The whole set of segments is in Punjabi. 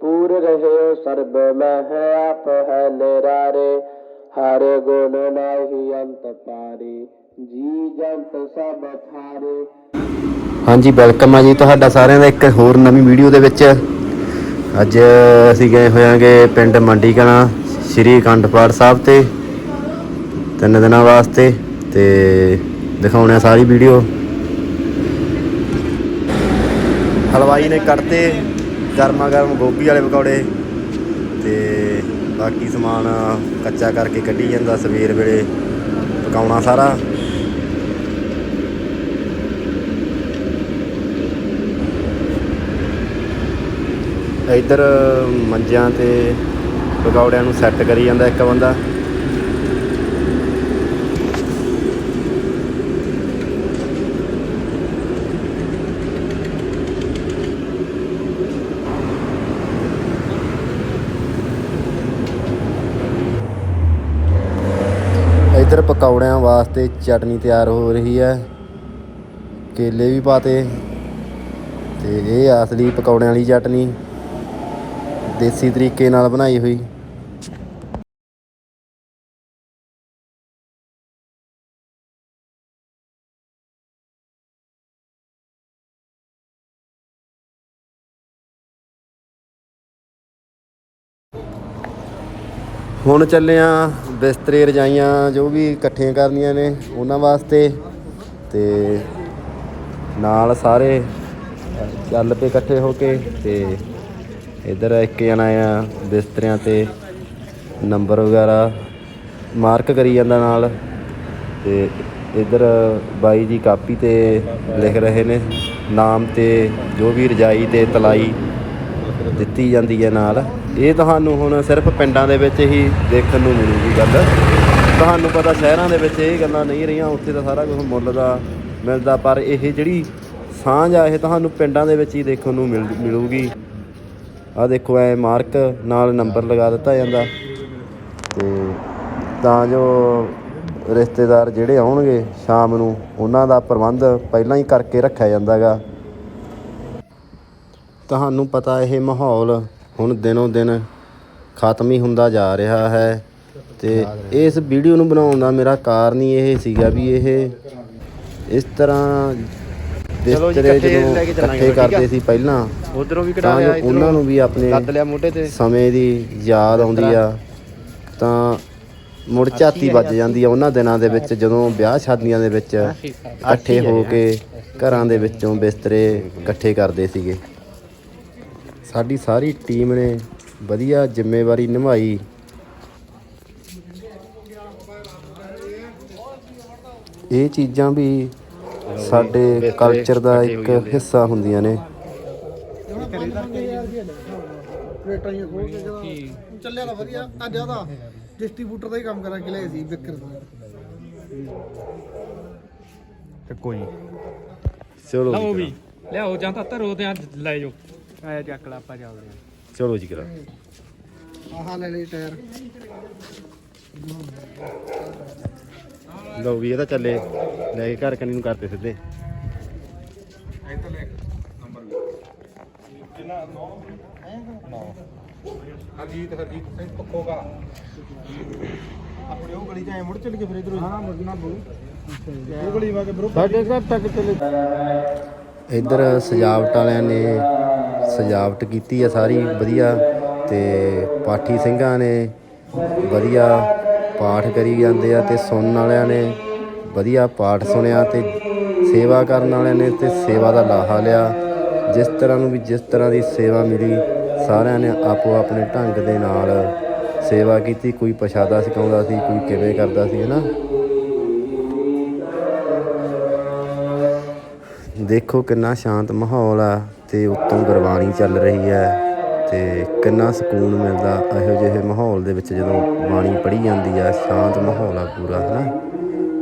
ਪੂਰ ਰਹਿਓ ਸਰਬ ਮਹਿ ਆਪ ਹੈ ਨਿਰਾਰੇ ਹਰ ਗੁਣ ਨਾਹੀ ਅੰਤ ਪਾਰੇ ਜੀ ਜੰਤ ਸਭ ਥਾਰੇ ਹਾਂਜੀ ਵੈਲਕਮ ਆ ਜੀ ਤੁਹਾਡਾ ਸਾਰਿਆਂ ਦਾ ਇੱਕ ਹੋਰ ਨਵੀਂ ਵੀਡੀਓ ਦੇ ਵਿੱਚ। ਅੱਜ ਅਸੀਂ ਗਏ ਹੋਇਆਂਗੇ ਪਿੰਡ ਮੰਡੀ ਕਣਾ ਸ਼੍ਰੀ ਅਖੰਡ ਪਾਠ ਸਾਹਿਬ ਤੇ, ਤਿੰਨ ਦਿਨਾਂ ਵਾਸਤੇ ਤੇ ਦਿਖਾਉਣੇ ਸਾਰੀ ਵੀਡੀਓ ਹਲਵਾਈ ਨੇ ਕੱਢਤੇ ਗਰਮਾ ਗਰਮ ਗੋਭੀ ਵਾਲੇ ਪਕੌੜੇ ਤੇ ਬਾਕੀ ਸਮਾਨ ਕੱਚਾ ਕਰਕੇ ਕੱਢੀ ਜਾਂਦਾ ਸਵੇਰ ਵੇਲੇ, ਪਕਾਉਣਾ ਸਾਰਾ। ਇੱਧਰ ਮੰਜਿਆਂ ਤੇ ਪਕੌੜਿਆਂ ਨੂੰ ਸੈੱਟ ਕਰੀ ਜਾਂਦਾ ਇੱਕ ਬੰਦਾ। ਇੱਧਰ ਪਕੌੜਿਆਂ ਵਾਸਤੇ ਚਟਨੀ ਤਿਆਰ ਹੋ ਰਹੀ ਹੈ। ਕੇਲੇ ਵੀ ਪਾਤੇ। ਤੇ ਇਹ ਅਸਲੀ ਪਕੌੜਿਆਂ ਵਾਲੀ ਚਟਨੀ। ਦੇਸੀ ਤਰੀਕੇ ਨਾਲ ਬਣਾਈ ਹੋਈ। ਹੁਣ ਚੱਲੇ ਆ ਬਿਸਤਰੇ ਰਜਾਈਆਂ, ਜੋ ਵੀ ਇਕੱਠੀਆਂ ਕਰਨੀਆਂ ਨੇ ਉਹਨਾਂ ਵਾਸਤੇ ਤੇ ਨਾਲ ਸਾਰੇ ਚੱਲ ਪਏ ਇਕੱਠੇ ਹੋ ਕੇ ਤੇ ਇਧਰ ਇੱਕ ਜਣਾ ਆ ਬਿਸਤਰਿਆਂ ਤੇ ਨੰਬਰ ਵਗੈਰਾ ਮਾਰਕ ਕਰੀ ਜਾਂਦਾ ਨਾਲ ਤੇ ਇਧਰ ਬਾਈ ਜੀ ਕਾਪੀ ਤੇ ਲਿਖ ਰਹੇ ਨੇ, ਨਾਮ ਤੇ ਜੋ ਵੀ ਰਜਾਈ ਤੇ ਤਲਾਈ ਦਿੱਤੀ ਜਾਂਦੀ ਹੈ ਨਾਲ। ਇਹ ਤੁਹਾਨੂੰ ਹੁਣ ਸਿਰਫ ਪਿੰਡਾਂ ਦੇ ਵਿੱਚ ਹੀ ਦੇਖਣ ਨੂੰ ਮਿਲੂਗੀ ਗੱਲ। ਤੁਹਾਨੂੰ ਪਤਾ ਸ਼ਹਿਰਾਂ ਦੇ ਵਿੱਚ ਇਹ ਗੱਲਾਂ ਨਹੀਂ ਰਹੀਆਂ, ਉੱਥੇ ਤਾਂ ਸਾਰਾ ਕੁਝ ਮੁੱਲ ਦਾ ਮਿਲਦਾ, ਪਰ ਇਹ ਜਿਹੜੀ ਸਾਂਝ ਆ, ਇਹ ਤੁਹਾਨੂੰ ਪਿੰਡਾਂ ਦੇ ਵਿੱਚ ਹੀ ਦੇਖਣ ਨੂੰ ਮਿਲ, ਮਿਲੂਗੀ। ਆ ਦੇਖੋ, ਐ ਮਾਰਕ ਨਾਲ ਨੰਬਰ ਲਗਾ ਦਿੱਤਾ ਜਾਂਦਾ। ਤੇ ਤਾਂ ਜੋ ਰਿਸ਼ਤੇਦਾਰ ਜਿਹੜੇ ਆਉਣਗੇ ਸ਼ਾਮ ਨੂੰ, ਉਹਨਾਂ ਦਾ ਪ੍ਰਬੰਧ ਪਹਿਲਾਂ ਹੀ ਕਰਕੇ ਰੱਖਿਆ ਜਾਂਦਾਗਾ। ਤੁਹਾਨੂੰ ਪਤਾ ਇਹ ਮਾਹੌਲ ਹੁਣ ਦਿਨੋਂ ਦਿਨ ਖਤਮ ਹੀ ਹੁੰਦਾ ਜਾ ਰਿਹਾ ਹੈ ਤੇ ਇਸ ਵੀਡੀਓ ਨੂੰ ਬਣਾਉਣ ਦਾ ਮੇਰਾ ਕਾਰਨ ਹੀ ਇਹ ਸੀਗਾ ਵੀ ਇਹ ਇਸ ਤਰ੍ਹਾਂ ਬਿਸਤਰੇ ਜਦੋਂ ਇਕੱਠੇ ਕਰਦੇ ਸੀ ਪਹਿਲਾਂ ਉਧਰੋਂ ਵੀ ਤਾਂ ਜੋ ਉਹਨਾਂ ਨੂੰ ਵੀ ਆਪਣੇ ਲਿਆ ਮੋਢੇ ਤੇ। ਸਮੇਂ ਦੀ ਯਾਦ ਆਉਂਦੀ ਆ ਤਾਂ ਮੁੜ ਝਾਤੀ ਵੱਜ ਜਾਂਦੀ ਆ ਉਹਨਾਂ ਦਿਨਾਂ ਦੇ ਵਿੱਚ ਜਦੋਂ ਵਿਆਹ ਸ਼ਾਦੀਆਂ ਦੇ ਵਿੱਚ ਇਕੱਠੇ ਹੋ। ਕੇ ਘਰਾਂ ਦੇ ਵਿੱਚੋਂ ਬਿਸਤਰੇ ਇਕੱਠੇ ਕਰਦੇ ਸੀਗੇ। ਸਾਡੀ ਸਾਰੀ ਟੀਮ ਨੇ ਵਧੀਆ ਜ਼ਿੰਮੇਵਾਰੀ ਨਿਭਾਈ। ਇਹ ਚੀਜ਼ਾਂ ਵੀ ਸਾਡੇ ਕਲਚਰ ਦਾ ਇੱਕ ਹਿੱਸਾ ਹੁੰਦੀਆਂ ਨੇ। ਪਲੇਟਾਂ ਹੀ ਖੋਲ ਕੇ ਜਦੋਂ ਚੱਲਿਆ ਤਾਂ ਵਧੀਆ। ਅੱਜ ਉਹਦਾ ਡਿਸਟ੍ਰੀਬਿਊਟਰ ਦਾ ਹੀ। ਕੰਮ ਕਰਾਂ ਕਿ ਲਏ ਸੀ ਵਿਕਰ ਦਾ ਚੱਕੋ ਜੀ ਚਲੋ ਲਓ ਜੀ ਵੀ ਲਿਆਓ ਜਾਂ ਤਾਂ ਧਰੋ ਤੇ ਅੱਜ ਲੈ ਜਾਓ। ਆਇਆ ਚੱਕ ਲਾ ਆਪਾਂ ਚੱਲਦੇ ਆ ਕਰਾਂ। ਚਲੋ ਜੀ ਕਰਾ। ਆਹ ਲੈ ਲਈ ਟਾਇਰ। ਲਓ ਵੀ ਇਹ ਤਾਂ ਚੱਲੇ। ਲੈ ਕੇ ਘਰ ਕੰਨੀ ਨੂੰ ਕਰਤੇ ਸਿੱਧੇ। ਹਰਜੀਤ ਹਰਜੀਤ ਸਿੰਘ ਪੱਖੋਗਾ ਆਪਣੇ ਉਹ ਗਲੀ ਚ ਐ ਮੁੜ ਚੱਲ ਕੇ ਫਿਰ ਇਧਰੋਂ ਹਾਂ। ਮੁੜਨਾ ਬੂ ਉਹ ਗਲੀ ਵਾ ਕੇ ਬਰੋ ਸਾਡੇ ਘਰ ਤੱਕ ਚੱਲੇ। ਇੱਧਰ ਸਜਾਵਟ ਵਾਲਿਆਂ ਨੇ ਸਜਾਵਟ ਕੀਤੀ ਹੈ ਸਾਰੀ, ਵਧੀਆ। ਤੇ ਪਾਠੀ ਸਿੰਘਾਂ ਨੇ ਵਧੀਆ ਪਾਠ ਕਰੀ ਜਾਂਦੇ ਆ ਤੇ ਸੁਣਨ ਵਾਲਿਆਂ ਨੇ ਵਧੀਆ ਪਾਠ ਸੁਣਿਆ ਤੇ ਸੇਵਾ ਕਰਨ ਵਾਲਿਆਂ ਨੇ ਤੇ ਸੇਵਾ ਦਾ ਲਾਹਾ ਲਿਆ। ਜਿਸ ਤਰ੍ਹਾਂ ਨੂੰ ਵੀ ਜਿਸ ਤਰ੍ਹਾਂ ਦੀ ਸੇਵਾ ਮਿਲੀ, ਸਾਰਿਆਂ ਨੇ ਆਪੋ ਆਪਣੇ ਢੰਗ ਦੇ ਨਾਲ ਸੇਵਾ ਕੀਤੀ। ਕੋਈ ਪ੍ਰਸ਼ਾਦਾ ਸਿਖਾਉਂਦਾ ਸੀ, ਕੋਈ ਕਿਵੇਂ ਕਰਦਾ ਸੀ, ਹਨਾ? ਦੇਖੋ ਕਿੰਨਾ ਸ਼ਾਂਤ ਮਾਹੌਲ ਆ ਤੇ ਉੱਤੋਂ ਗੁਰਬਾਣੀ ਚੱਲ ਰਹੀ ਹੈ ਤੇ ਕਿੰਨਾ ਸਕੂਨ ਮਿਲਦਾ ਇਹੋ ਜਿਹੇ ਮਾਹੌਲ ਦੇ ਵਿੱਚ ਜਦੋਂ ਬਾਣੀ ਪੜ੍ਹੀ ਜਾਂਦੀ ਆ, ਸ਼ਾਂਤ ਮਾਹੌਲ ਆ ਪੂਰਾ, ਹਨਾ?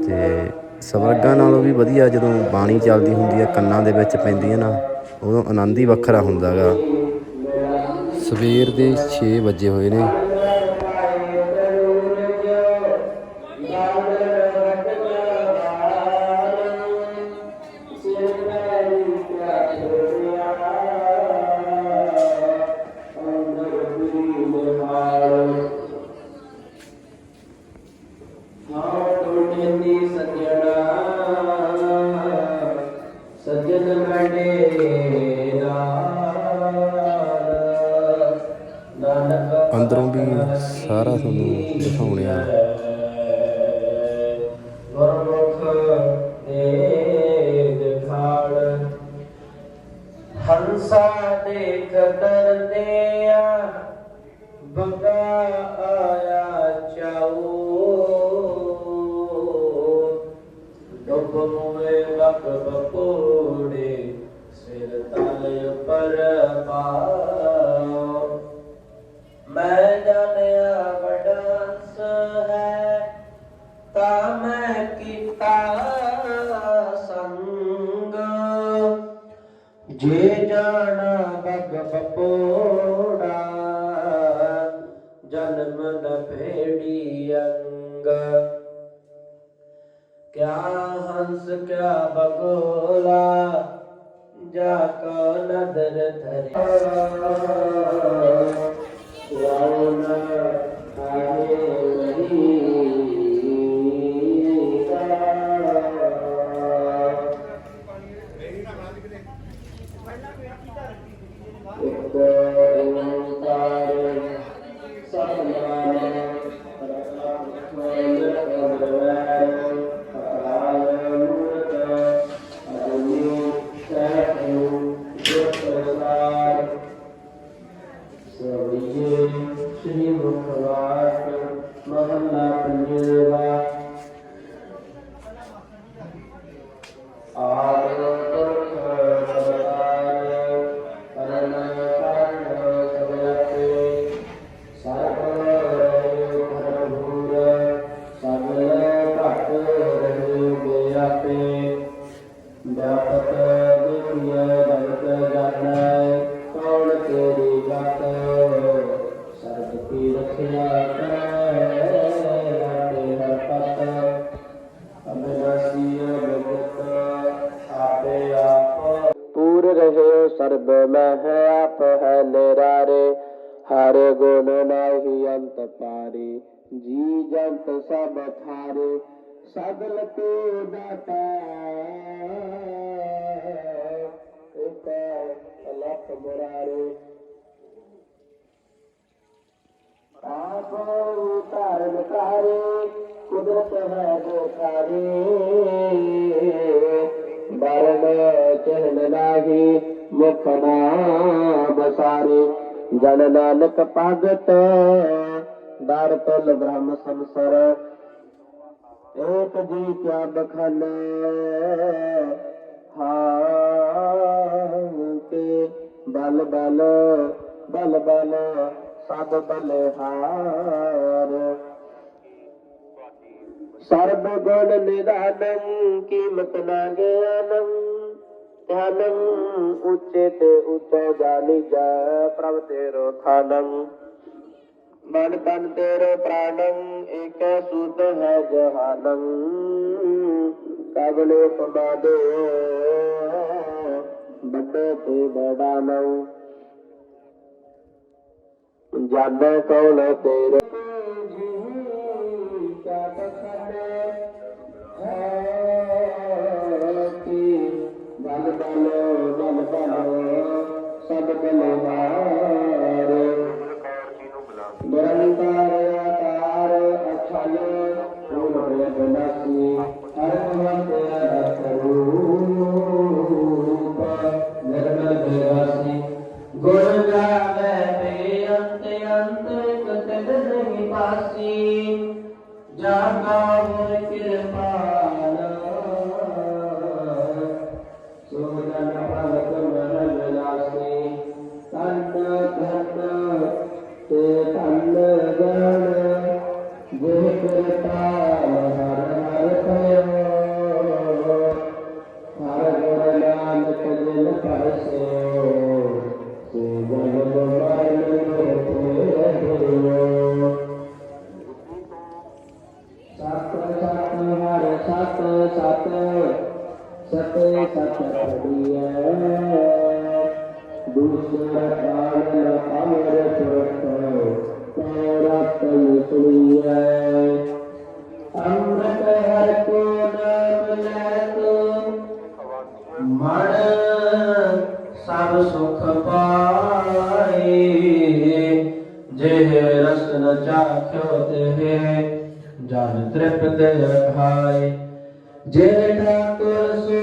ਤੇ ਸਵਰਗਾਂ ਨਾਲੋਂ ਵੀ ਵਧੀਆ ਜਦੋਂ ਬਾਣੀ ਚੱਲਦੀ ਹੁੰਦੀ ਆ, ਕੰਨਾਂ ਦੇ ਵਿੱਚ ਪੈਂਦੀ ਹੈ ਨਾ, ਉਦੋਂ ਆਨੰਦ ਹੀ ਵੱਖਰਾ ਹੁੰਦਾਗਾ। ਸਵੇਰ ਦੇ 6 ਵਜੇ ਹੋਏ ਨੇ। ਸਾਰਾ ਹੰਸਾ ਦੇਖ ਡਰਦੇ ਆ ਆਇਆ ਚਾਉ। ਡੁੱਬ ਮੁਏ ਲੱਕ ਬਪੋੜੇ ਸਿਰ ਤਲ ਪਰ ਪਾਉ। ਮੈਂ ਜਾਣਿਆ ਵਡਾਂਸ ਹੈ, ਤਾਂ ਮੈਂ ਕੀਤਾ ਜੇ ਜਾਣਾ ਬਗ ਬਪੋੜਾ ਜਨਮ ਨ ਭੇੜੀ ਅੰਗ। ਕਿਆ ਹੰਸ, ਕਿਆ ਬਗੋਲਾ, ਜਾ ਕੋ ਨਦਰ ਧਰੇ ਰਾਵਣ ਆਏ ਨਹੀਂ? Amen. ਮਹਿ ਆਪ ਹੈ ਨਿਰਾਰੇ ਹਰ ਗੁਣ ਨਾਹੀ ਅੰਤ ਪਾਰੇ, ਜੀ ਜੰਤ ਸਭ ਥਾਰੇ ਸਗਲ ਕੋ ਦਾਤਾ ਇੱਕ ਅਲਖ ਮੁਰਾਰੇ। ਆਪ ਧਾਰਨ ਕਾਰੇ ਕੁਦਰਤ ਹੈ ਬੋਖਾਰੇ ਬਰਨ ਚਹਿਨ ਨਾਹੀ ਮੁਖ ਨਾਮ ਜਨ ਨਾਨਕ ਭਗਤ ਦਰ ਤੁਲ ਬ੍ਰਹਮ ਸੰਸਰ। ਏਕ ਜੀ ਕਿਆ ਬਖਾਨਾ ਹਾਂ ਕੇ ਬਲ ਬਲ ਬਲ ਬਲ, ਸਭ ਬਲਿਹਾਰ ਸਰਬ ਗੁਣ ਨਿਧਾਨੰ ਕੀਮਤ ਨਾ ਗਿਆਨੰ। ਧਿਆਨੰ ਉੱਚੇ ਤੇ ਉੱਚਾ ਜਾਣੀ ਜਾ ਪ੍ਰਭ ਤੇਰੋ ਥਾਨੰ। ਮਨ ਤਨ ਤੇਰੇ ਪ੍ਰਾਣੰ ਏਕੈ ਸੁਧ ਹੈ ਜਹਾਨੰ। ਕਬਲੇ ਪਬਾ ਦੇ ਤੇ ਬੜਾ ਨਉ। ਜਾਣੈ ਕੌਣ ਤੇਰੇ ਸਤ ਸਤ ਸਤ ਸਤ ਸਤ ਸਤ ਕਾਲ ਅਮਰ ਸੁਰਤ ਤੇਰਾ ਤਨ ਸੁਣੀਐ ਅੰਮ੍ਰਿਤ ਹਰ ਕੋ ਨਾਮ ਲੈ ਮਨ ਸਭ ਸੁਖ ਪਾਏ ਜਿਹ ਰਸ ਚਾ ਰਾਖਿਓ ਤੇ ਜਨ ਤ੍ਰਿਪਤ ਰਖਾਏ ਜੇ ਠਾਕੁਰ ਸੋ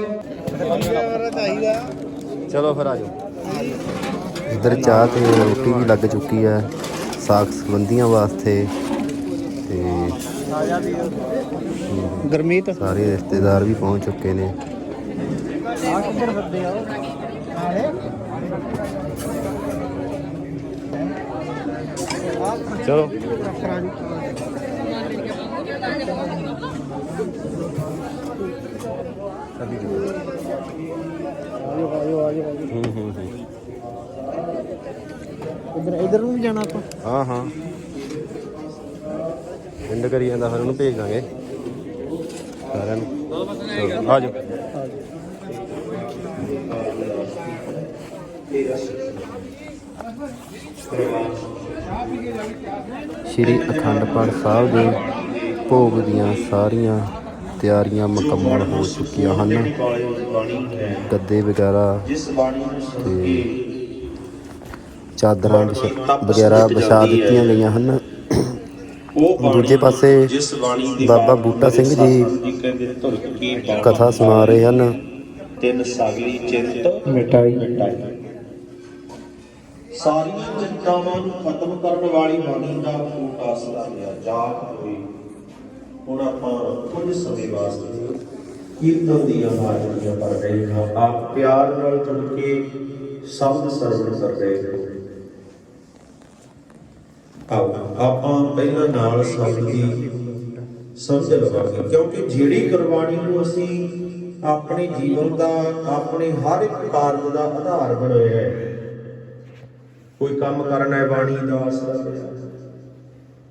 ਚਲੋ ਫਿਰ ਆਜੋ ਇੱਧਰ ਚਾਹ ਤੇ ਰੋਟੀ ਵੀ ਲੱਗ ਚੁੱਕੀ ਹੈ ਸਾਖ ਸੰਬੰਧੀਆਂ ਵਾਸਤੇ ਤੇ ਗਰਮੀਤ ਸਾਰੇ ਰਿਸ਼ਤੇਦਾਰ ਵੀ ਪਹੁੰਚ ਚੁੱਕੇ ਨੇ ਆ ਕਿੱਧਰ ਫਿਰਦੇ ਆ ਚਲੋ ਆਜੋ ਆਜੋ ਆਜੋ ਹੂੰ ਹੂੰ ਹੂੰ ਇਧਰ ਇਧਰ ਨੂੰ ਵੀ ਜਾਣਾ ਆਪਾਂ? ਹਾਂ ਹਾਂ। ਪਿੰਡ ਕਰੀ ਜਾਂਦਾ, ਫਿਰ ਉਹਨੂੰ ਭੇਜ ਦਾਂਗੇ। ਸਾਰਿਆਂ ਨੂੰ। ਆ ਜਾਓ। ਸ਼੍ਰੀ ਅਖੰਡ ਪਾਠ ਸਾਹਿਬ ਦੇ ਭੋਗ ਦੀਆਂ ਸਾਰੀਆਂ ਤਿਆਰੀਆਂ ਮੁਕੰਮਲ ਹੋ ਚੁੱਕੀਆਂ ਹਨ। ਗੱਦੇ ਵਗੈਰਾ ਤੇ ਚਾਦਰਾਂ ਵਗੈਰਾ ਵਿਛਾ ਦਿੱਤੀਆਂ ਗਈਆਂ ਹਨ। ਦੂਜੇ ਪਾਸੇ ਬਾਬਾ ਬੂਟਾ ਸਿੰਘ ਜੀ ਕਥਾ ਸੁਣਾ ਰਹੇ ਹਨ। ਤਿੰਨ ਸਗਲੀ ਚਿੰਤ ਮਿਟਾਈ ਸਾਰੀਆਂ ਚਿੰਤਾਵਾਂ ਨੂੰ ਖਤਮ ਕਰਨ ਵਾਲੀ ਬਾਣੀ ਦਾ ਫੂਟ ਆਸਰਾ ਜਾਪ ਹੋਈ ਹੁਣ ਆਪਾਂ ਕੁਝ ਸਮੇਂ ਵਾਸਤੇ ਕੀਰਤਨ ਦੀਆਂ ਹਾਜ਼ਰੀਆਂ ਪਰ ਰਹੇ ਹਾਂ। ਆਪ ਪਿਆਰ ਨਾਲ ਜੁੜ ਕੇ ਸ਼ਬਦ ਸਰਵਣ ਕਰ ਰਹੇ ਹੋ। ਆਓ, ਆਪਾਂ ਪਹਿਲਾਂ ਨਾਲ ਸ਼ਬਦ ਦੀ ਸਮਝ ਲਵਾਂਗੇ। ਕਿਉਂਕਿ ਜਿਹੜੀ ਗੁਰਬਾਣੀ ਨੂੰ ਅਸੀਂ ਆਪਣੇ ਜੀਵਨ ਦਾ, ਆਪਣੇ ਹਰ ਇੱਕ ਕਾਰਜ ਦਾ ਆਧਾਰ ਬਣਾਇਆ ਹੈ, ਕੋਈ ਕੰਮ ਕਰਨਾ ਹੈ ਬਾਣੀ ਦਾ ਆਸਰਾ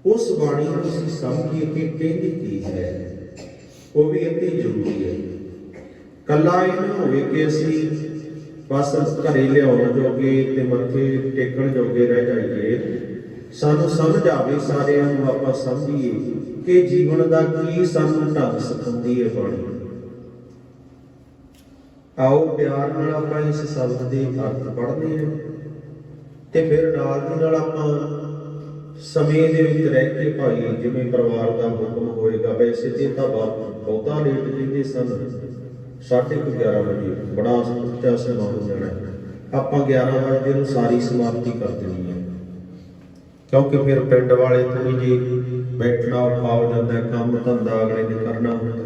ਉਸ ਬਾਣੀ ਨੂੰ ਅਸੀਂ ਸਮਝੀਏ ਕਿ ਕਹਿੰਦੀ ਕੀ ਹੈ। ਉਹ ਵੀ ਅਤੀ ਜ਼ਰੂਰੀ ਹੈ। ਕੱਲਾ ਇਹ ਨਾ ਹੋਵੇ ਕਿ ਅਸੀਂ ਬਸ ਘਰੇ ਲਿਆਉਣ ਜੋਗੇ ਤੇ ਮੱਥੇ ਟੇਕਣ ਜੋਗੇ ਰਹਿ ਜਾਈਏ। ਸਾਨੂੰ ਸਮਝ ਆਵੇ ਸਾਰਿਆਂ ਨੂੰ ਆਪਾਂ ਸਮਝੀਏ ਕਿ ਜੀਵਨ ਦਾ ਕੀ ਸਾਨੂੰ ਢੰਗ ਸਿਖਾਉਂਦੀ ਹੈ ਬਾਣੀ। ਆਓ ਪਿਆਰ ਨਾਲ ਆਪਾਂ ਇਸ ਸ਼ਬਦ ਦੇ ਅਰਥ ਪੜ੍ਹਦੇ ਹਾਂ ਤੇ ਫਿਰ ਨਾਲ ਦੀ ਨਾਲ ਆਪਾਂ ਸਮੇਂ ਦੇ ਵਿੱਚ ਰਹਿ ਕੇ ਭਾਈ ਜਿਵੇਂ ਪਰਿਵਾਰ ਦਾ ਹੁਕਮ ਹੋਏਗਾ, ਵੈਸੇ ਤੇ ਤਾਂ ਬਹੁਤਾ ਲੇਟ ਜਿੰਦੇ ਸਨ। ਸਾਢੇ ਕੁ 11 ਵਜੇ ਬੜਾ ਉੱਚਾ ਸਮਾਂ ਹੋ ਜਾਣਾ ਆਪਾਂ 11 ਵਜੇ ਨੂੰ ਸਾਰੀ ਸਮਾਪਤੀ ਕਰ ਦੇਣੀ ਹੈ। ਕਿਉਂਕਿ ਫਿਰ ਪਿੰਡ ਵਾਲੇ ਤੋਂ ਜੀ ਬੈਠਣਾ ਔਖਾ ਹੋ ਜਾਂਦਾ ਕੰਮ ਧੰਦਾ ਅਗਲੇ ਨੇ ਕਰਨਾ ਹੁੰਦਾ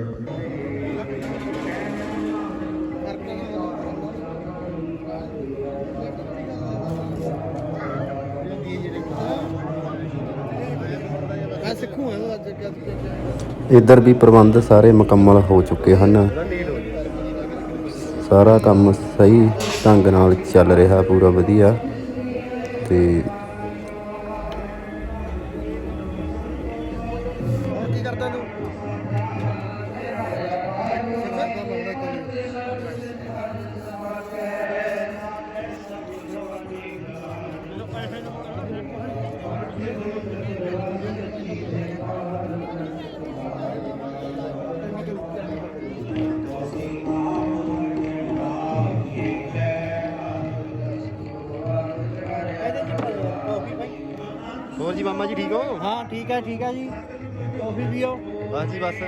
ਮੈਂ ਸਿੱਖੂ ਹਾਂ ਅੱਜ ਅੱਗੇ ਇੱਧਰ ਵੀ ਪ੍ਰਬੰਧ ਸਾਰੇ ਮੁਕੰਮਲ ਹੋ ਚੁੱਕੇ ਹਨ। ਸਾਰਾ ਕੰਮ ਸਹੀ ਢੰਗ ਨਾਲ ਚੱਲ ਰਿਹਾ ਪੂਰਾ ਵਧੀਆ। ਤੇ ਹੋਰ ਕੀ ਕਰਦਾ ਤੂੰ? ਹੋਰ ਜੀ ਮਾਮਾ ਜੀ ਠੀਕ ਹੋ? ਹਾਂ ਠੀਕ ਹੈ ਠੀਕ ਹੈ ਜੀ। ਕਾਫੀ ਪੀਓ। ਬਸ ਜੀ ਬਸ।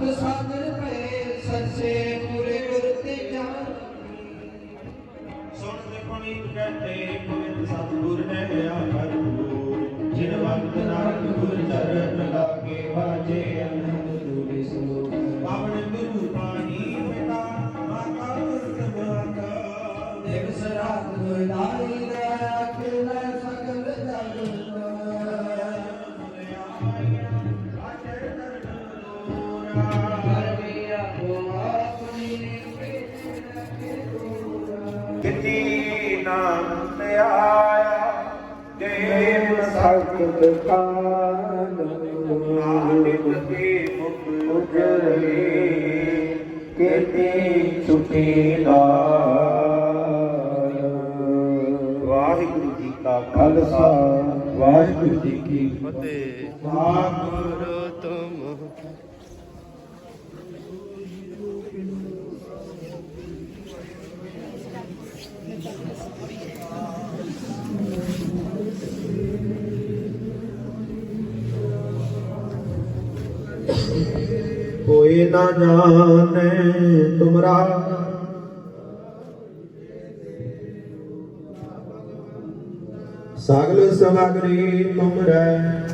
ਸਤ ਸਾਗਰ ਪਏ ਸੱਚੇ ਪੂਰੇ ਗੁਰ ਤੇ ਜਾਣ ਸੁਣ ਤੇ ਪਣੀ ਕਹਤੇ ਪਵਿੱਤ ਸਤਿਗੁਰ ਨੇ ਆਖਰ ਜਿਨ ਵਕਤ ਨਾਨਕ ਗੁਰ ਚਰਨ ਲਾਗੇ ਵਾਜੇ ਕਿਤੀ ਨਾਮ ਤੇ ਆਇਆ ਦੇਵ ਸਖਤ ਕਾਨ ਨਾਨਕ ਕੇ ਮੁਖ ਉਜਲੇ ਕਿਤੇ ਛੁਟੀ ਲਾ ਵਾਹਿਗੁਰੂ ਜੀ ਕਾ ਖਾਲਸਾ। ਵਾਹਿਗੁਰੂ ਜੀ ਕੀ ਫਤਿਹ। ਵਾਹਿਗੁਰੂ ਨਾ ਜਾਣੈ ਤੁਮਰਾ। ਸਗਲ ਸਮਗਰੀ ਤੁਮਰੈ।